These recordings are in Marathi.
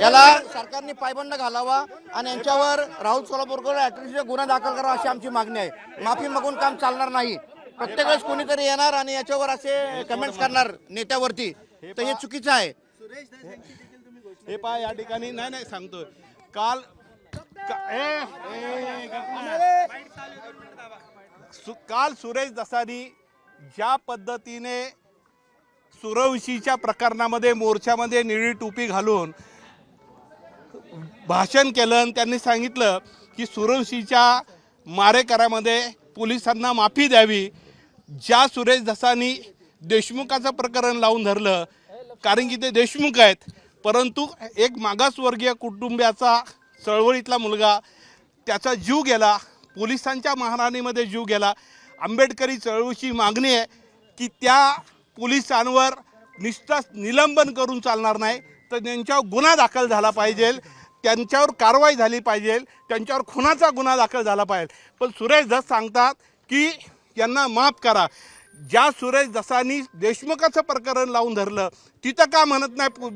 याला सरकारने पायबंद घालावा आणि यांच्यावर राहुल सोलापूरकर अॅट्रिशचे गुन्हा दाखल करावा अशी आमची मागणी आहे. माफी मागून काम चालणार नाही. प्रत्येक वेळेस कोणीतरी येणार आणि याच्यावर असे कमेंट्स करणार नेत्यावरती. तर हे चुकीचं आहे. हे पहा या ठिकाणी नाही नाही सांगतो काल का- ए, ए, गप्प. ना. सु- काल सुरेश दसानी ज्या पद्धतीने सुरवशीच्या प्रकरणामध्ये मोर्चामध्ये निळी टोपी घालून भाषण केलं आणि त्यांनी सांगितलं की सुरवशीच्या मारेकऱ्यामध्ये पोलिसांना माफी द्यावी. ज्या सुरेश धसानी देशमुखाचं प्रकरण लावून धरलं कारण की ते देशमुख आहेत परंतु एक मागासवर्गीय कुटुंबियाचा चळवळीतला मुलगा त्याचा जीव गेला पोलिसांच्या महाराणीमध्ये जीव गेला. आंबेडकरी चळवळीची मागणी आहे की त्या पोलिसांवर निष्ठा निलंबन करून चालणार नाही तर त्यांच्यावर गुन्हा दाखल झाला पाहिजे त्यांच्यावर कारवाई झाली पाहिजे त्यांच्यावर खुनाचा गुन्हा दाखल झाला पाहिजे. पण सुरेश दस सांगतात की यांना माफ करा. ज्या सुरेश दसानी देशमुखाचं प्रकरण लावून धरलं तिथं का म्हणत नाही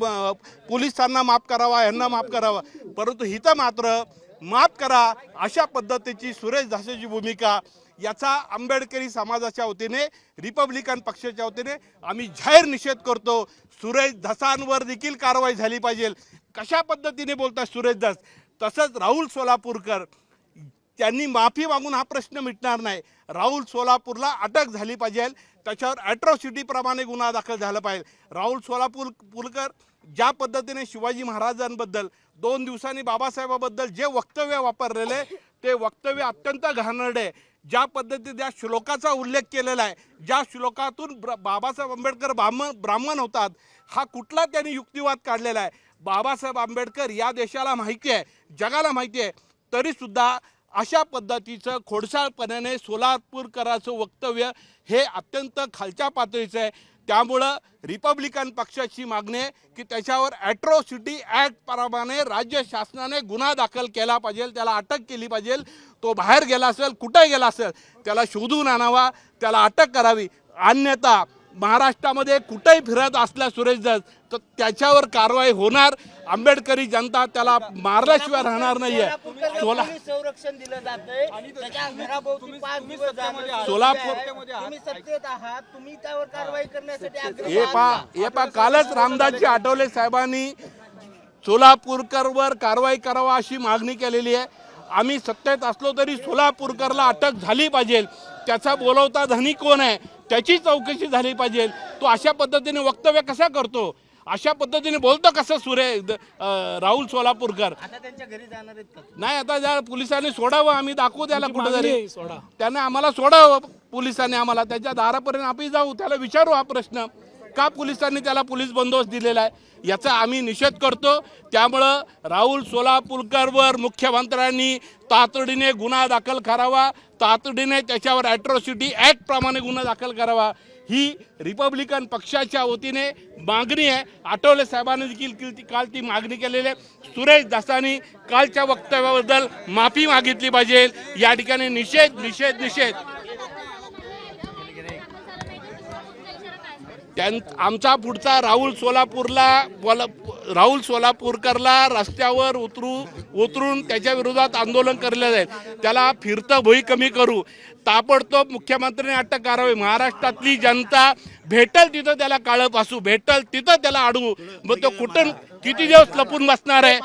पोलिसांना माफ करावा यांना माफ करावा? परंतु हिथं मात्र माफ करा अशा पद्धतीची सुरेश दासाची भूमिका याचा आंबेडकरी समाजाच्या वतीने रिपब्लिकन पक्षाच्या वतीने आम्ही जाहीर निषेध करतो. सुरेश धसांवर देखील कारवाई झाली पाहिजे. कशा पद्धतीने बोलतात सुरेश दस तसंच राहुल सोलापूरकर त्यांनी माफी मागून हा प्रश्न मिटणार नाही. राहुल सोलापूरला अटक झाली पाहिजे. त्याच्यावर ॲट्रॉसिटीप्रमाणे गुन्हा दाखल झाला पाहिजे. राहुल सोलापूर पुलकर ज्या पद्धतीने शिवाजी महाराजांबद्दल दोन दिवसांनी बाबासाहेबाबद्दल जे वक्तव्य वापरलेले ते वक्तव्य अत्यंत घाणरडे ज्या पद्धतीने त्या श्लोकाचा उल्लेख केलेला आहे ज्या श्लोकातून ब्र बाबासाहेब आंबेडकर ब्राह्मण ब्राह्मण होतात हा कुठला त्यांनी युक्तिवाद काढलेला आहे? बाबासाहेब आंबेडकर या देशाला माहिती आहे जगाला माहिती आहे तरीसुद्धा अशा पद्धतीचं खोडसाळपणाने सोलापूरकराचं वक्तव्य हे अत्यंत खालच्या पातळीचं आहे. त्यामुळं रिपब्लिकन पक्षाची मागणी आहे की त्याच्यावर ॲट्रॉसिटी ॲक्टप्रमाणे राज्य शासनाने गुन्हा दाखल केला पाहिजे त्याला अटक केली पाहिजे. तो बाहेर गेला असेल कुठे गेला असेल त्याला शोधून आणावा त्याला अटक करावी. अन्यथा महाराष्ट्रामध्ये कुठेही फिरत असल्या सुरेश दस तर त्याच्यावर कारवाई होणार. आंबेडकरी जनता त्याला मारल्याशिवाय राहणार नाहीये. सोला संरक्षण दिलं जातंय. त्याच्या घराभोवती पाच दिवस जाणं सोलापूर- तुम्ही सत्तेत आहात. तुम्ही त्यावर कारवाई करण्यासाठी आग्रह हे पा हे पा कालच रामदासजी आठवले साहेबांनी सोलापूरकरवर कारवाई करावा अशी मागणी केलेली आहे. आम्ही सत्तेत असलो तरी सोलापूरकरला अटक झाली पाहिजे. त्याचा बोलवता धनी कोण आहे? त्याची चौकशी झाली पाहिजे. तो अशा पद्धतीने वक्तव्य कसा करतो? अशा पद्धतीने बोलतो कसं सुरे राहुल सोलापूरकर? आता त्यांच्या घरी जाणार आहेत का? नाही आता ज्या पोलिसांनी सोडावं. आम्ही दाखवू त्याला कुठेतरी. त्याने आम्हाला सोडावं पोलिसांनी आम्हाला. त्याच्या दारापर्यंत आम्ही जाऊ. त्याला विचारू हा प्रश्न. का पोलिसांनी त्याला पोलीस बंदोबस्त दिलेला आहे? याचा आम्ही निषेध करतो. त्यामुळं राहुल सोलापूरकरवर मुख्यमंत्र्यांनी तातडीने गुन्हा दाखल करावा. तातडीने त्याच्यावर ॲट्रॉसिटी ॲक्टप्रमाणे गुन्हा दाखल करावा. ही रिपब्लिकन पक्षाच्या वतीने मागणी आहे. आठवले साहेबांनी देखील की- ती- काल ती मागणी केलेली आहे. सुरेश दासांनी कालच्या वक्तव्याबद्दल माफी मागितली पाहिजे. या ठिकाणी निषेध निषेध निषेध. त्यां आमचा पुढचा राहुल सोलापूरला बोला राहुल सोलापूरकरला रस्त्यावर उतरू उतरून त्याच्या विरोधात आंदोलन करले जाईल त्याला फिरतं भुई कमी करू. ताबडतोब मुख्यमंत्र्यांनी अटक करावी. महाराष्ट्रातली जनता भेटल तिथं त्याला काळं पासू भेटल तिथं त्याला अडवू. मग तो कुठं किती दिवस लपून बसणार आहे?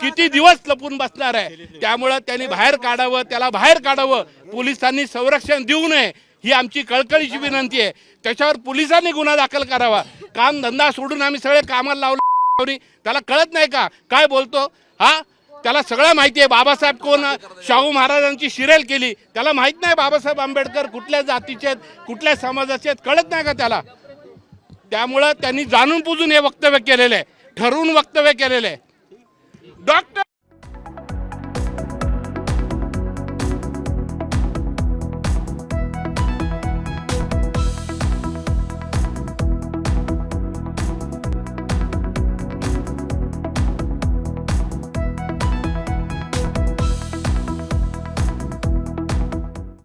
किती दिवस लपून बसणार आहे? त्यामुळं त्यांनी बाहेर काढावं त्याला बाहेर काढावं. पोलिसांनी संरक्षण देऊ नये. ही आमची कळकळीची विनंती आहे. त्याच्यावर पोलिसांनी गुन्हा दाखल करावा. काम धंदा सोडून आम्ही सगळे कामाला लावले. त्याला कळत नाही का? काय बोलतो? हा? त्याला सगळं माहिती आहे. बाबासाहेब कोण? शाहू महाराजांची शिरेल केली. त्याला माहीत नाही बाबासाहेब आंबेडकर कुठल्या जातीचे आहेत कुठल्या समाजाचे आहेत. कळत नाही का त्याला? त्यामुळं त्यांनी जाणून बुजून हे वक्तव्य केलेलं आहे. ठरवून वक्तव्य केलेलं आहे. डॉक्टर